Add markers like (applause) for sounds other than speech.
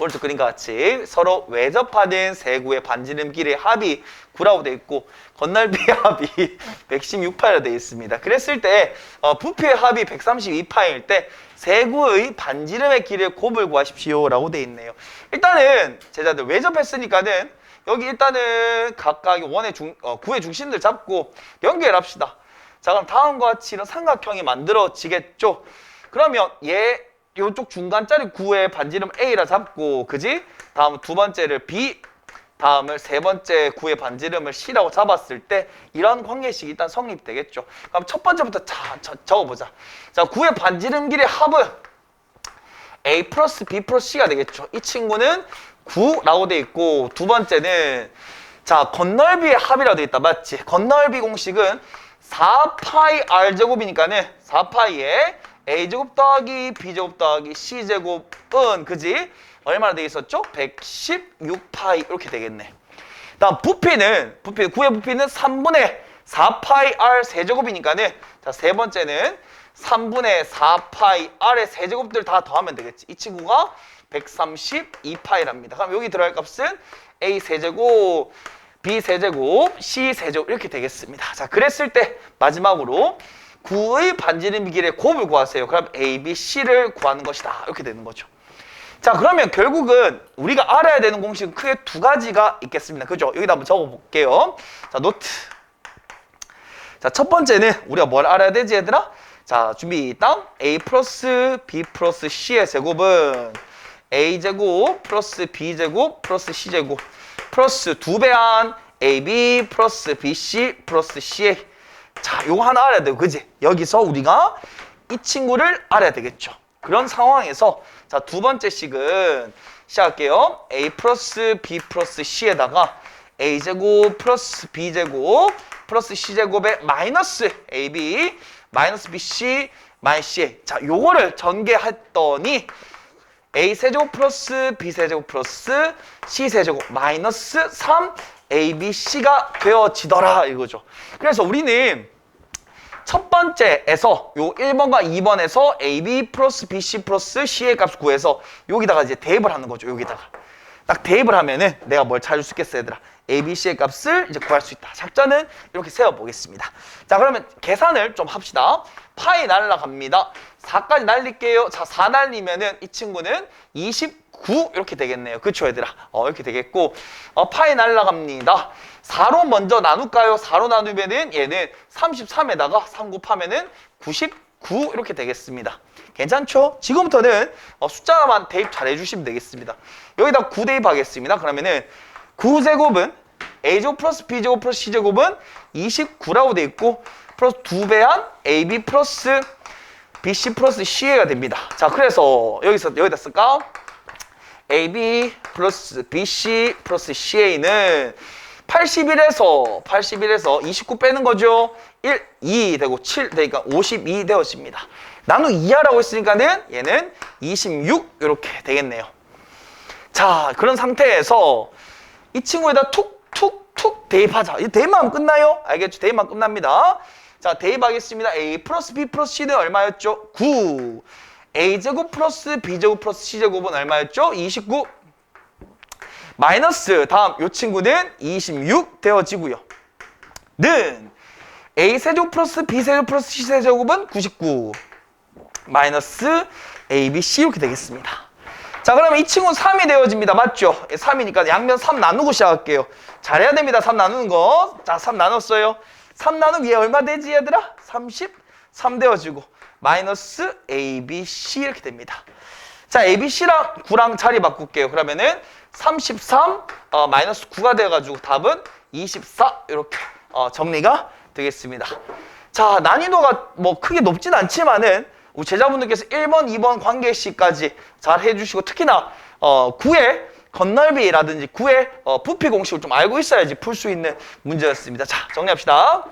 오른쪽 그림과 같이 서로 외접하는 세 구의 반지름 길이의 합이 9라고 되어 있고 건널비의 (laughs) 합이 116파이로 되어 있습니다. 그랬을 때 어, 부피의 합이 132파일 때 세 구의 반지름의 길이의 곱을 구하십시오라고 되어 있네요. 일단은 제자들 외접했으니까는 여기 일단은 각각의 원의 중, 어, 구의 중심들 잡고 연결합시다. 자 그럼 다음과 같이 이런 삼각형이 만들어지겠죠. 그러면 얘 요쪽 중간짜리 구의 반지름 A라 잡고 그지? 다음 두 번째를 B 다음을 세 번째 구의 반지름을 C라고 잡았을 때 이런 관계식이 일단 성립되겠죠. 그럼 첫 번째부터 자, 저, 적어보자. 자 구의 반지름 길이의 합은 A 플러스 B 플러스 C가 되겠죠. 이 친구는 9라고 돼 있고 두 번째는 자 건널비의 합이라고 돼 있다. 맞지? 건널비 공식은 4파이 R제곱이니까는 4파이에 A제곱 더하기 B제곱 더하기 C제곱은 그지? 얼마나 돼 있었죠? 116파이 이렇게 되겠네. 다음 부피는 부피 구의 부피는 3분의 4파이 R 세제곱이니까는 자 세 번째는 3분의 4파이 R의 세제곱들 다 더하면 되겠지. 이 친구가 132파이랍니다. 그럼 여기 들어갈 값은 A 세제곱, B 세제곱, C 세제곱 이렇게 되겠습니다. 자 그랬을 때 마지막으로 9의 반지름 길의 곱을 구하세요. 그럼 A, B, C를 구하는 것이다. 이렇게 되는 거죠. 자 그러면 결국은 우리가 알아야 되는 공식은 크게 두 가지가 있겠습니다. 그죠? 여기다 한번 적어볼게요. 자 노트. 자 첫 번째는 우리가 뭘 알아야 되지 얘들아? 자 준비 땅 A 플러스 B 플러스 C의 제곱은 A 제곱 플러스 B 제곱 플러스 C 제곱 플러스 두 배 한 AB 플러스 BC 플러스 CA 자 요거 하나 알아야 돼요 그지? 여기서 우리가 이 친구를 알아야 되겠죠. 그런 상황에서 자 두 번째 식은 시작할게요. A 플러스 B 플러스 C에다가 A 제곱 플러스 B 제곱 플러스 C 제곱에 마이너스 AB 마이너스 BC 마이너스 CA 자 요거를 전개했더니 A 세제곱 플러스 B 세제곱 플러스 C 세제곱 마이너스 3 ABC가 되어지더라 이거죠. 그래서 우리는 첫 번째에서 요 1번과 2번에서 AB 플러스 BC 플러스 C의 값 구해서 여기다가 이제 대입을 하는 거죠. 여기다가. 딱 대입을 하면은 내가 뭘 찾을 수 있겠어 얘들아. ABC의 값을 이제 구할 수 있다. 작전은 이렇게 세워보겠습니다. 자 그러면 계산을 좀 합시다. 파이 날라갑니다. 4까지 날릴게요. 자 4 날리면은 이 친구는 29 이렇게 되겠네요. 그쵸 얘들아? 어 이렇게 되겠고 어, 파이 날라갑니다. 4로 먼저 나눌까요? 4로 나누면은 얘는 33에다가 3 곱하면은 99 이렇게 되겠습니다. 괜찮죠? 지금부터는 어, 숫자만 대입 잘 해주시면 되겠습니다. 여기다 9 대입하겠습니다. 그러면은 9제곱은 A제곱 플러스 B제곱 플러스 C제곱은 29라고 돼 있고 플러스 2배한 AB 플러스 BC 플러스 CA가 됩니다. 자, 그래서 여기서 여기다 쓸까? AB 플러스 BC 플러스 CA는 81에서 81에서 29 빼는 거죠. 1, 2 되고 7 되니까 52 되어집니다. 나누 2하라고 했으니까는 얘는 26 이렇게 되겠네요. 자, 그런 상태에서 이 친구에다 툭툭툭 대입하자. 이 대입만 끝나요? 알겠죠? 대입만 끝납니다. 자, 대입하겠습니다. A 플러스 B 플러스 C는 얼마였죠? 9. A제곱 플러스 B제곱 플러스 C제곱은 얼마였죠? 29. 마이너스 다음 요 친구는 26 되어지고요. 는 A 세제곱 플러스 B 세제곱 플러스 C 세제곱은 99. 마이너스 A, B, C 이렇게 되겠습니다. 자 그러면 이 친구는 3이 되어집니다. 맞죠? 3이니까 양면 3 나누고 시작할게요. 잘해야 됩니다. 3 나누는 거. 자, 3 나눴어요. 3 나누면 얘 얼마 되지 얘들아? 33 되어지고 마이너스 A, B, C 이렇게 됩니다. 자, A, B, C랑 9랑 자리 바꿀게요. 그러면은 33 어, 마이너스 9가 돼가지고 답은 24 이렇게 어, 정리가 되겠습니다. 자, 난이도가 뭐 크게 높진 않지만은 우리 제자분들께서 1번, 2번 관계식까지 잘 해주시고 특히나 어, 9의 건널비라든지 9의 어, 부피 공식을 좀 알고 있어야지 풀 수 있는 문제였습니다. 자, 정리합시다.